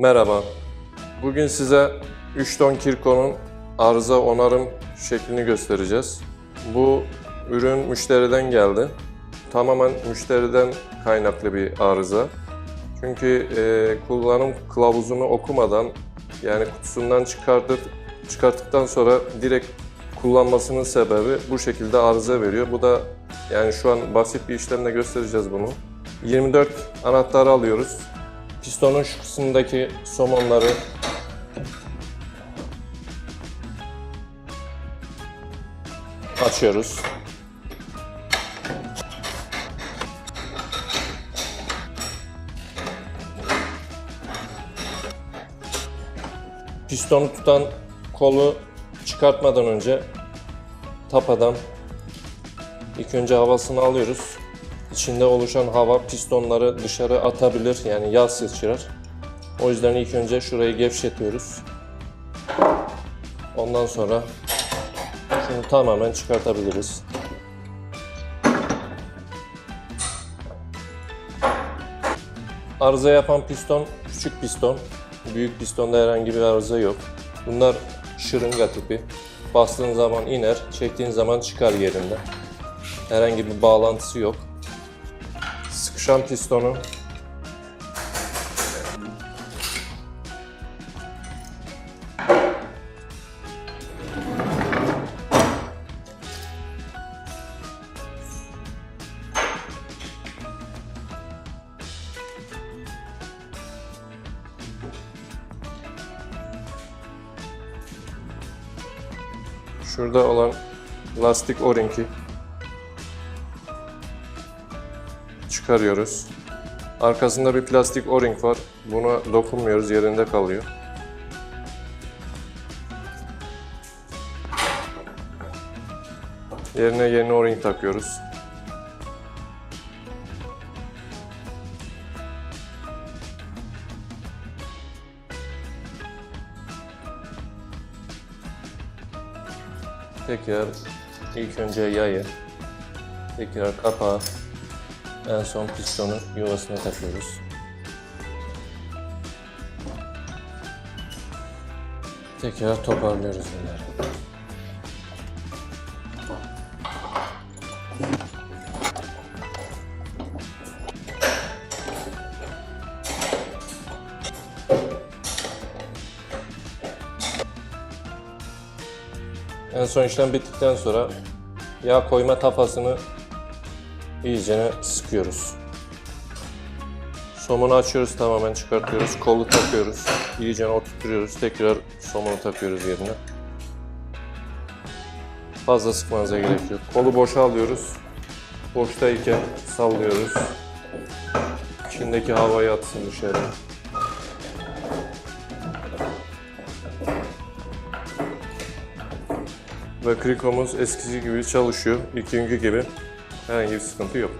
Merhaba. Bugün size 3 ton Kirko'nun arıza onarım şeklini göstereceğiz. Bu ürün müşteriden geldi. Tamamen müşteriden kaynaklı bir arıza. Çünkü e, kullanım kılavuzunu okumadan yani kutusundan çıkartıp çıkarttıktan sonra direkt kullanmasının sebebi bu şekilde arıza veriyor. Bu da yani şu an basit bir işlemle göstereceğiz bunu. 24 anahtarı alıyoruz. Pistonun şu kısmındaki somonları açıyoruz. Pistonu tutan kolu çıkartmadan önce tapadan ilk önce havasını alıyoruz. İçinde oluşan hava pistonları dışarı atabilir yani yağ sıçrar. O yüzden ilk önce şurayı gevşetiyoruz. Ondan sonra şunu tamamen çıkartabiliriz. Arıza yapan piston küçük piston. Büyük pistonda herhangi bir arıza yok. Bunlar şırınga tipi. Bastığın zaman iner, çektiğin zaman çıkar yerinde. Herhangi bir bağlantısı yok. Sıkışan pistonu Şurada olan lastik o-ringi çıkarıyoruz. Arkasında bir plastik o-ring var. Buna dokunmuyoruz, yerinde kalıyor. Yerine yeni o-ring takıyoruz. Tekrar ilk önce yayı, tekrar kapağı, en son pistonu yuvasına takıyoruz. Tekrar toparlıyoruz bunları. En son işlem bittikten sonra yağ koyma tafasını iyicene sıkıyoruz. Somunu açıyoruz tamamen çıkartıyoruz. Kolu takıyoruz. İyice oturtuyoruz. Tekrar somunu takıyoruz yerine. Fazla sıkmanıza gerek yok. Kolu boşa alıyoruz. Boştayken sallıyoruz. İçindeki havayı atsın dışarı. Ve krikomuz eskisi gibi çalışıyor. İlk günkü gibi Herhangi bir sıkıntı yok.